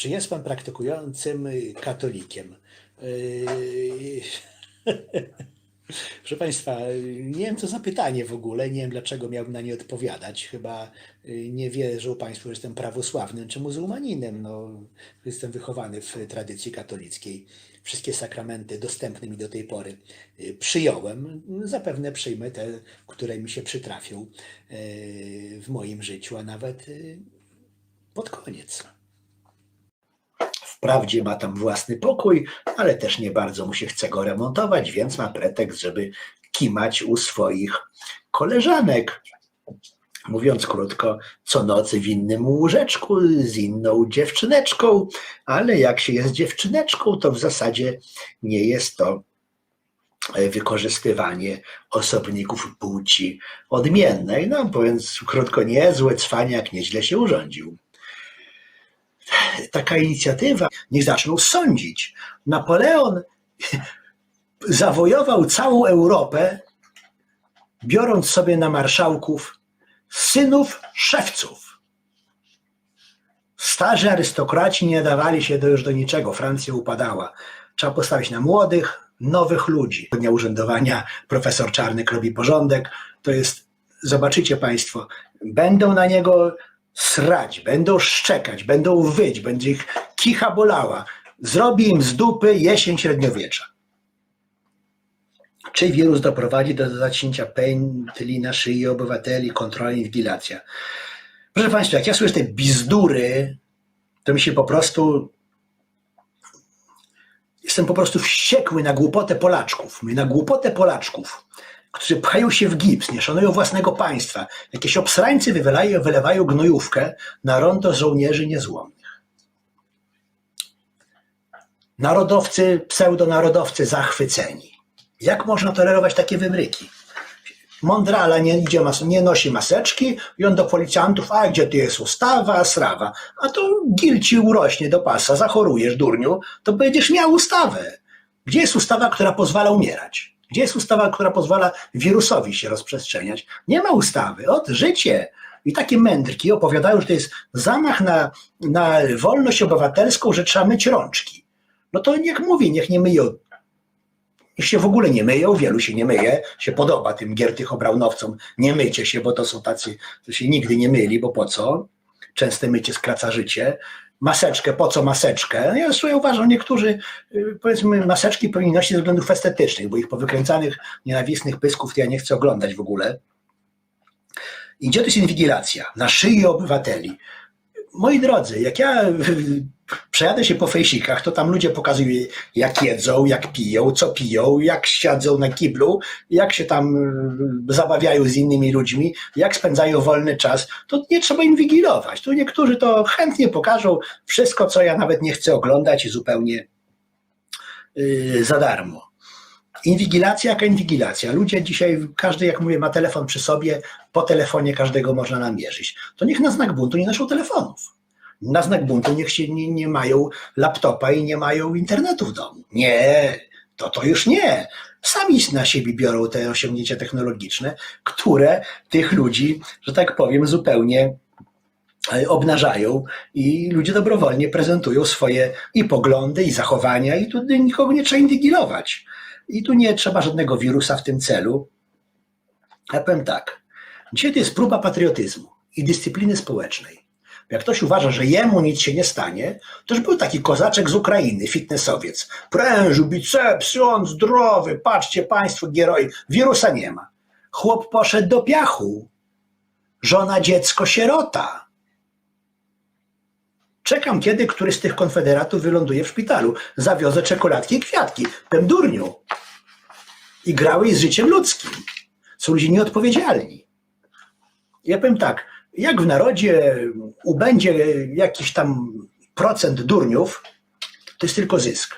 Czy jest pan praktykującym katolikiem? Yy, Proszę Państwa, nie wiem co za pytanie w ogóle, nie wiem dlaczego miałbym na nie odpowiadać. Chyba y, nie wierzą Państwo, że jestem prawosławnym czy muzułmaninem. No, jestem wychowany w tradycji katolickiej. Wszystkie sakramenty dostępne mi do tej pory y, przyjąłem. Zapewne przyjmę te, które mi się przytrafią w moim życiu, a nawet pod koniec. Wprawdzie ma tam własny pokój, ale też nie bardzo mu się chce go remontować, więc ma pretekst, żeby kimać u swoich koleżanek. Mówiąc krótko, co nocy w innym łóżeczku z inną dziewczyneczką, ale jak się jest dziewczyneczką, to w zasadzie nie jest to e, wykorzystywanie osobników płci odmiennej. No, mówiąc krótko, niezłe cwaniak nieźle się urządził taka inicjatywa, niech zaczną sądzić. Napoleon zawojował całą Europę, biorąc sobie na marszałków synów szewców. Starzy arystokraci nie dawali się do już do niczego, Francja upadała. Trzeba postawić na młodych, nowych ludzi. Dnia urzędowania profesor Czarnek robi porządek. To jest, zobaczycie Państwo, będą na niego srać, będą szczekać, będą wyć, będzie ich kicha bolała. Zrobi im z dupy jesień średniowiecza. Czy wirus doprowadzi do zacięcia pętli na szyi obywateli, kontrola, inwigilacja? Proszę Państwa, jak ja słyszę te bizdury, to mi się po prostu. Jestem po prostu wściekły na głupotę Polaczków. Na głupotę Polaczków, którzy pchają się w gips, nie szanują własnego państwa. Jakieś obsrańcy wylewają, wylewają gnojówkę na rondo żołnierzy niezłomnych. Narodowcy, pseudonarodowcy zachwyceni. Jak można tolerować takie wybryki? Mądrala nie, idzie mas- nie nosi maseczki i on do policjantów, a gdzie tu jest ustawa, srawa. A to gil ci urośnie do pasa, zachorujesz, durniu, to będziesz miał ustawę. Gdzie jest ustawa, która pozwala umierać? Gdzie jest ustawa, która pozwala wirusowi się rozprzestrzeniać? Nie ma ustawy. Ot, życie. I takie mędrki opowiadają, że to jest zamach na, na wolność obywatelską, że trzeba myć rączki. No to niech mówi, niech nie myją Niech się w ogóle nie myją, wielu się nie myje, się podoba tym giertych obraunowcom, nie myjcie się, bo to są tacy, to się nigdy nie myli, bo po co? Częste mycie skraca życie. Maseczkę, po co maseczkę? Ja sobie uważam, niektórzy, y, powiedzmy, maseczki powinni nosić ze względów estetycznych, bo ich powykręcanych, nienawistnych pysków to ja nie chcę oglądać w ogóle. I gdzie to jest inwigilacja? Na szyi obywateli. Moi drodzy, jak ja y, przejadę się po fejsikach, to tam ludzie pokazują, jak jedzą, jak piją, co piją, jak siadzą na kiblu, jak się tam y, zabawiają z innymi ludźmi, jak spędzają wolny czas. To nie trzeba inwigilować. Tu niektórzy to chętnie pokażą wszystko, co ja nawet nie chcę oglądać zupełnie yy, za darmo. Inwigilacja, jaka inwigilacja? Ludzie dzisiaj, każdy, jak mówię, ma telefon przy sobie, po telefonie każdego można namierzyć. To niech na znak buntu nie noszą telefonów. Na znak buntu niech się nie, nie mają laptopa i nie mają internetu w domu. Nie, to to już nie. Sami na siebie biorą te osiągnięcia technologiczne, które tych ludzi, że tak powiem, zupełnie e, obnażają i ludzie dobrowolnie prezentują swoje i poglądy, i zachowania, i tu nikogo nie trzeba inwigilować. I tu nie trzeba żadnego wirusa w tym celu. Ja powiem tak. Dzisiaj to jest próba patriotyzmu i dyscypliny społecznej. Jak ktoś uważa, że jemu nic się nie stanie, to już był taki kozaczek z Ukrainy, fitnessowiec. Prężył biceps, on zdrowy, patrzcie państwo, gieroi. Wirusa nie ma. Chłop poszedł do piachu. Żona, dziecko, sierota. Czekam, kiedy któryś z tych konfederatów wyląduje w szpitalu. Zawiozę czekoladki i kwiatki. Pem durniu. I grały z życiem ludzkim. Są ludzie nieodpowiedzialni. Ja powiem tak, jak w narodzie ubędzie jakiś tam procent durniów, to jest tylko zysk.